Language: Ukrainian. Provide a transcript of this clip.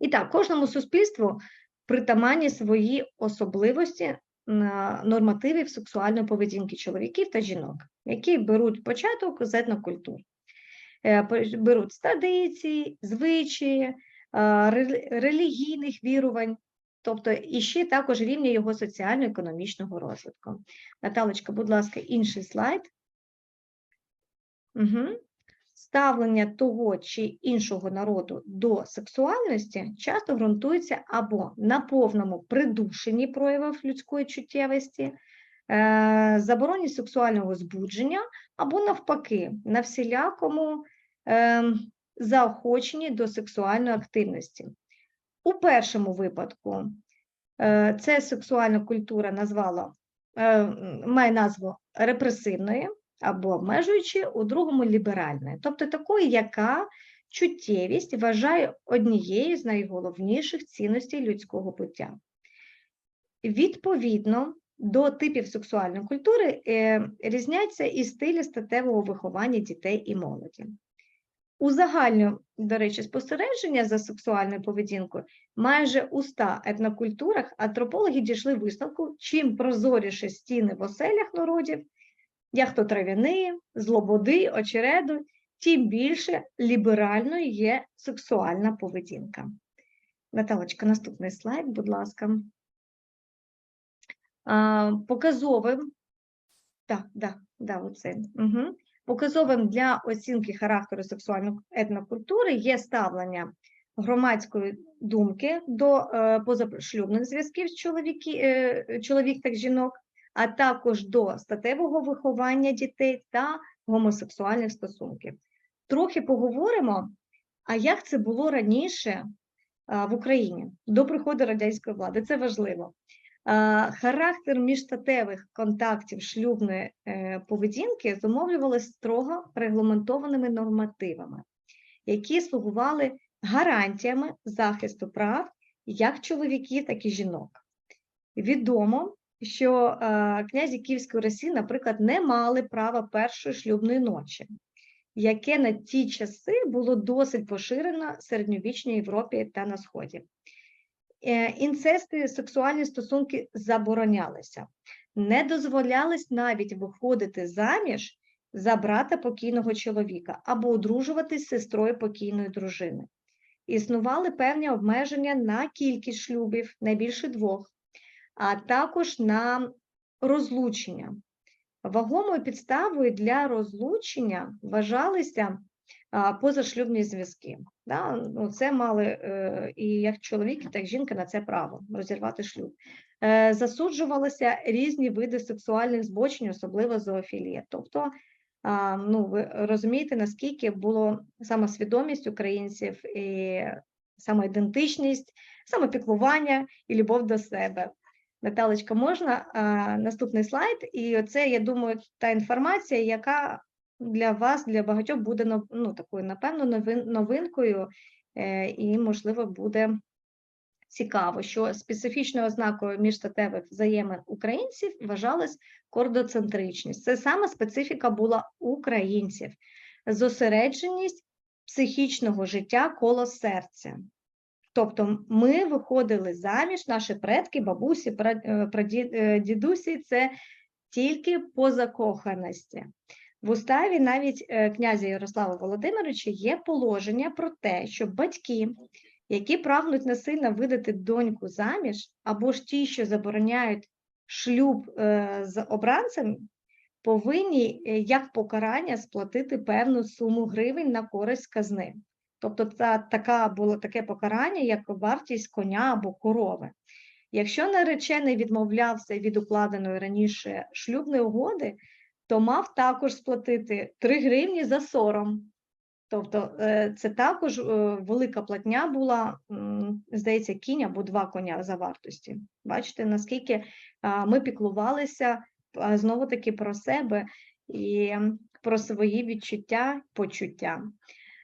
І так, кожному суспільству притаманні свої особливості нормативів сексуальної поведінки чоловіків та жінок, які беруть початок з етнокультур. Е, Беруть з традицій, звичаї, е, релігійних вірувань, тобто і ще також рівня його соціально-економічного розвитку. Наталочка, будь ласка, інший слайд. Угу. Ставлення того чи іншого народу до сексуальності часто ґрунтується або на повному придушенні проявів людської чуттєвості, е, забороні сексуального збудження, або навпаки, на всілякому е, заохоченні до сексуальної активності. У першому випадку е, це сексуальна культура назвала, е, має назву репресивної або обмежуючи, у другому ліберальної, тобто такої, яка чуттєвість вважає однією з найголовніших цінностей людського буття. Відповідно до типів сексуальної культури е, різняться і стилі статевого виховання дітей і молоді. У загальному, до речі, спостереження за сексуальною поведінкою майже у 100 етнокультурах антропологи дійшли висновку, чим прозоріше стіни в оселях народів, як то трав'яни, злободи, очереду, тим більше ліберальною є сексуальна поведінка. Наталочка, наступний слайд, будь ласка. А, Показовим, так, да, да, оце. Угу. Показовим для оцінки характеру сексуальної етнокультури є ставлення громадської думки до е, позашлюбних зв'язків е, чоловік та жінок, а також до статевого виховання дітей та гомосексуальних стосунків. Трохи поговоримо, а як це було раніше в Україні до приходу радянської влади. Це важливо. Характер міжстатевих контактів шлюбної е, поведінки зумовлювалися строго регламентованими нормативами, які слугували гарантіями захисту прав як чоловіків, так і жінок. Відомо, що е, князі Київської Росії, наприклад, не мали права першої шлюбної ночі, яке на ті часи було досить поширено в середньовічній Європі та на Сході. Е, Інцести, сексуальні стосунки заборонялися, не дозволялось навіть виходити заміж за брата покійного чоловіка або одружуватись з сестрою покійної дружини. Існували певні обмеження на кількість шлюбів, найбільше двох, а також на розлучення. Вагомою підставою для розлучення вважалися позашлюбні зв'язки. Да? Ну, це мали е, і як чоловік, так і жінка на це право розірвати шлюб. Е, засуджувалися різні види сексуальних збочень, особливо зоофілія. Тобто, ну, ви розумієте, наскільки було самосвідомість українців і самоідентичність, самопіклування і любов до себе. Наталочка, можна наступний слайд? І це, я думаю, та інформація, яка для вас, для багатьох буде ну, такою, напевно, новин, новинкою, е, і, можливо, буде цікаво, що специфічною ознакою міжстатевих взаємин українців вважалась кордоцентричність. Це саме специфіка була українців, зосередженість психічного життя коло серця. Тобто ми виходили заміж, наші предки, бабусі, пра- е, е, це тільки по закоханості. В уставі навіть е, князя Ярослава Володимировича є положення про те, що батьки, які прагнуть насильно видати доньку заміж, або ж ті, що забороняють шлюб з обранцем, повинні як покарання сплатити певну суму гривень на користь казни. Тобто це така було таке покарання, як вартість коня або корови. Якщо наречений відмовлявся від укладеної раніше шлюбної угоди, то мав також сплатити 3 гривні за сором. Тобто е, це також е, велика платня була, здається, кінь або два коня за вартості. Бачите, наскільки ми піклувалися знову таки про себе і про свої відчуття, почуття.